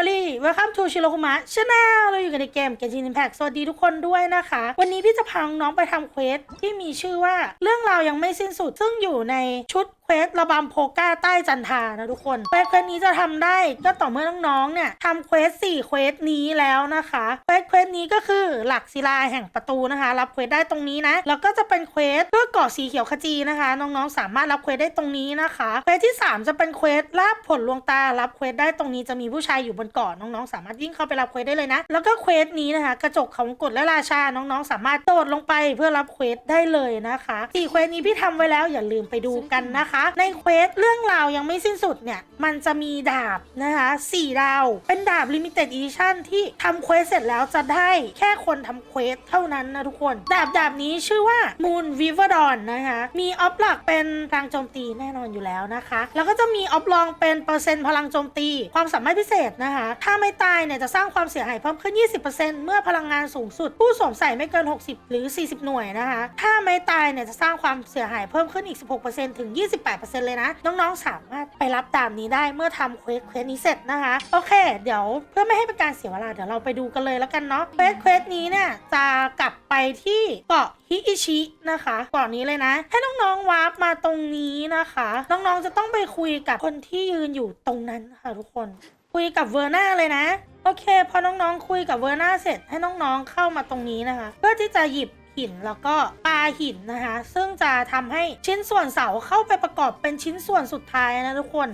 Family Welcome to ชิโรคุมะ Channel เราอยู่กันในเกม Genshin Impact สวัสดีทุกคนด้วยนะคะ วันนี้พี่จะพาน้องไปทำเควสที่มีชื่อว่าเรื่องราวยังไม่สิ้นสุด ซึ่งอยู่ในชุด เควสระบำโพก้าใต้จันทานะทุกคนเควสเควสนี้จะทำได้ก็ต่อเมื่อน้องๆเนี่ยทำเควสสี่เควสนี้แล้วนะคะเควสเควสนี้ก็คือหลักศิลาแห่งประตูนะคะ รับเควสได้ตรงนี้นะแล้วก็จะเป็นเควสเพื่อเกาะสีเขียวขจีนะคะ น้องๆ สามารถรับเควสได้ตรงนี้นะคะเควสที่สามจะเป็นเควสลาบผลลวงตารับเควสได้ตรงนี้จะมีผู้ชายอยู่บนเกาะน้องๆ สามารถวิ่งเข้าไปรับเควสได้เลยนะ แล้วก็เควสนี้นะคะ กระจกของกฎและราชาน้องๆ สามารถโดดลงไปเพื่อรับเควสได้เลยนะคะสี่เควสนี้พี่ทำไว้แล้วอย่าลืมไปดูกันนะคะในเควสเรื่องราวยังไม่สิ้นสุดเนี่ย มันจะมีดาบนะคะสี่ดาว เป็นดาบ limited edition ที่ทำเควสเสร็จแล้วจะได้แค่คนทำเควสเท่านั้นนะทุกคน ดาบดาบนี้ชื่อว่า Moon Weaver Dawn นะคะมีออฟหลักเป็นพลังโจมตีแน่นอนอยู่แล้วนะคะ แล้วก็จะมีออฟรองเป็นเปอร์เซ็นต์พลังโจมตี ความสามารถพิเศษนะคะ ถ้าไม่ตายเนี่ยจะสร้างความเสียหายเพิ่มขึ้น 20%เมื่อพลังงานสูงสุด ผู้สวมใส่ไม่เกิน 60 หรือ 40 หน่วยนะคะ ถ้าไม่ตายเนี่ยจะสร้างความเสียหายเพิ่มขึ้นอีก 16%ถึง 28เลยนะ น้องๆ สามารถไปรับดาบนี้ได้เมื่อทำเควสเควสนี้เสร็จนะคะ โอเค เดี๋ยวเพื่อไม่ให้เป็นการเสียเวลาเดี๋ยวเราไปดูกันเลยแล้วกันเนาะเควสเควสนี้เนี่ยจะกลับไปที่เกาะฮิอิชินะคะเกาะนี้เลยนะ ให้น้องๆวาร์ปมาตรงนี้นะคะ น้องๆจะต้องไปคุยกับคนที่ยืนอยู่ตรงนั้นค่ะทุกคนคุยกับเวอร์นาเลยนะ โอเค พอน้องๆ คุยกับเวอร์นาเสร็จให้น้องๆเข้ามาตรงนี้นะคะ เพื่อที่จะหยิบ หินแล้วก็ปาหินนะคะ ซึ่งจะทำให้ชิ้นส่วนเสาเข้าไปประกอบเป็นชิ้นส่วนสุดท้ายนะทุกคน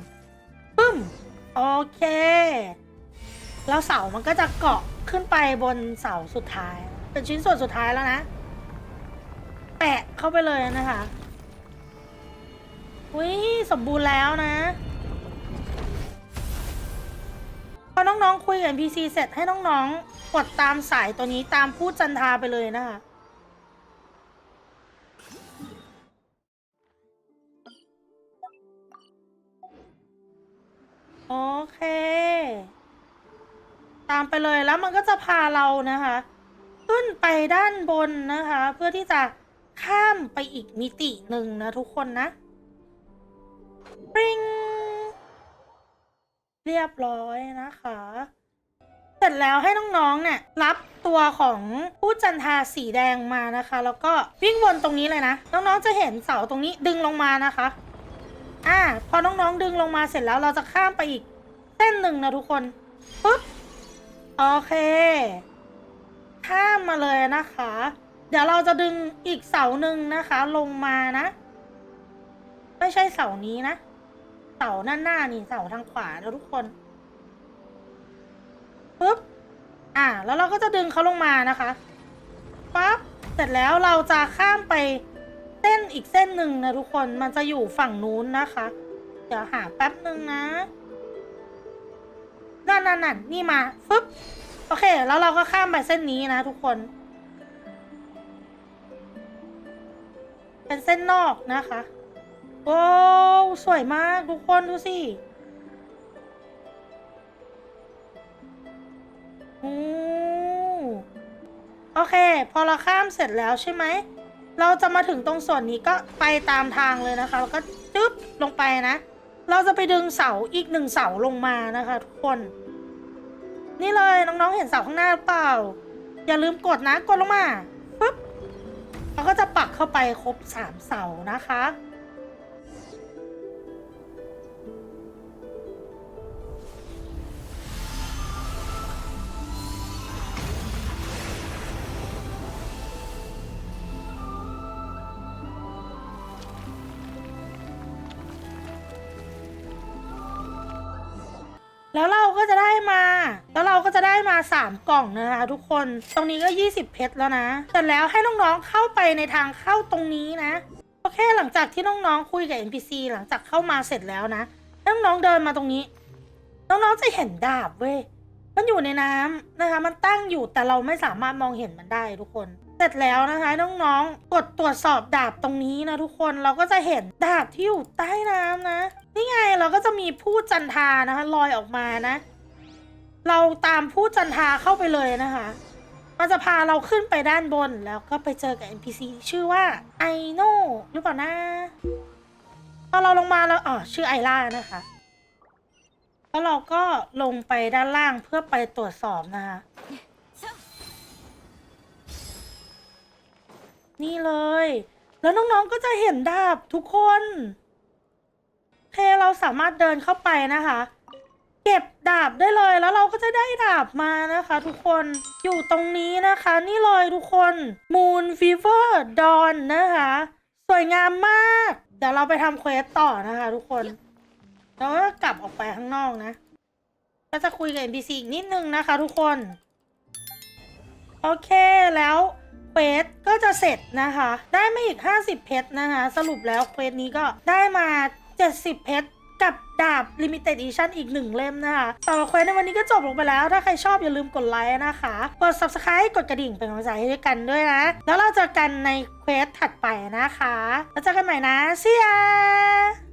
ปึ้มโอเค แล้วเสามันก็จะเกาะขึ้นไปบนเสาสุดท้าย เป็นชิ้นส่วนสุดท้ายแล้วนะ แปะเข้าไปเลยนะคะอุ้ยสมบูรณ์แล้วนะพอน้องๆคุยกับ NPC เสร็จให้น้องๆกดตามสายตัวนี้ตามพูดจันทาไปเลยนะคะ โอเค ตามไปเลยแล้วมันก็จะพาเรานะคะ ขึ้นไปด้านบนนะคะ เพื่อที่จะข้ามไปอีกมิติหนึ่งนะทุกคนนะปริงเรียบร้อยนะคะ เสร็จแล้วให้น้องๆ เนี่ย รับตัวของผู้จันทาสีแดงมานะคะ แล้วก็วิ่งวนตรงนี้เลยนะ น้องๆ จะเห็นเสาตรงนี้ดึงลงมานะคะ อ่าพอน้องๆดึงลงมาเสร็จแล้วเราจะข้ามไปอีกเส้นหนึ่งนะทุกคนปุ๊บโอเค ข้ามมาเลยนะคะ เดี๋ยวเราจะดึงอีกเสาหนึ่งนะคะ ลงมานะ ไม่ใช่เสานี้นะ เสาหน้าหน้านี่เสาทางขวาแล้วทุกคนปุ๊บอ่า แล้วเราก็จะดึงเขาลงมานะคะปั๊บเสร็จแล้วเราจะข้ามไป ส้นอีกเส้นหนึ่งนะทุกคนมันจะอยู่ฝั่งนู้นนะคะ เดี๋ยวหาแป๊บหนึ่งนะนั่นนั่นนั่นนี่มาฟึบโอเค แล้วเราก็ข้ามไปเส้นนี้นะทุกคน เป็นเส้นนอกนะคะโอ้สวยมากทุกคนดูสิโอ้โอเค พอเราข้ามเสร็จแล้วใช่ไหม เราจะมาถึงตรงส่วนนี้ก็ไปตามทางเลยนะคะ แล้วก็จึ๊บลงไปนะ เราจะไปดึงเสาอีกหนึ่งเสาลงมานะคะ ทุกคน นี่เลยน้องๆเห็นเสาข้างหน้าหรือเปล่า อย่าลืมกดนะกดลงมาปึ๊บเราก็จะปักเข้าไปครบสามเสานะคะ แล้วเราก็จะได้มา แล้วเราก็จะได้มา 3 กล่องนะคะทุกคน ตรงนี้ก็ 20 เพชรแล้วนะเสร็จแล้วให้น้องๆเข้าไปในทางเข้าตรงนี้นะ โอเค หลังจากที่น้องๆคุยกับ NPC หลังจากเข้ามาเสร็จแล้วนะ น้องๆเดินมาตรงนี้ น้องๆจะเห็นดาบเว้ย มันอยู่ในน้ำนะคะ มันตั้งอยู่แต่เราไม่สามารถมองเห็นมันได้ทุกคน เสร็จแล้วนะคะน้องๆ กดตรวจสอบดาบตรงนี้นะทุกคนเราก็จะเห็นดาบที่อยู่ใต้น้ำนะ นี่ไงเราก็จะมีผู้จันทานะคะลอยออกมานะ เราตามผู้จันทาเข้าไปเลยนะคะมันจะพาเราขึ้นไปด้านบนแล้วก็ไปเจอกับ NPC ชื่อว่าไอโน่หรือเปล่านะพอเราลงมาแล้วอ๋อชื่อไอล่านะคะแล้วเราก็ลงไปด้านล่างเพื่อไปตรวจสอบนะคะ นี่เลย แล้วน้องๆก็จะเห็นดาบทุกคนเคเราสามารถเดินเข้าไปนะคะ เก็บดาบได้เลยแล้วเราก็จะได้ดาบมานะคะ ทุกคนอยู่ตรงนี้นะคะ นี่เลยทุกคน Moon Fever Dawn นะคะ สวยงามมาก เดี๋ยวเราไปทำเควสต่อนะคะ ทุกคนแล้วก็กลับออกไปข้างนอกนะ ก็จะคุยกับ NPC อีกนิดนึงนะคะ ทุกคน โอเคแล้วเควส ก็จะเสร็จนะคะ ได้มาอีก 50 เพชรนะคะ สรุปแล้วเควสนี้ก็ได้มา 70 เพชรกับดาบ Limited Edition อีกหนึ่งเล่มนะคะต่อเควสในวันนี้ก็จบลงไปแล้ว ถ้าใครชอบอย่าลืมกดไลค์นะคะ กด Subscribe กดกระดิ่งเป็นกำลังใจให้ด้วยกันด้วยนะ แล้วเราเจอกันในเควสถัดไปนะคะ แล้วเจอกันใหม่นะ See ya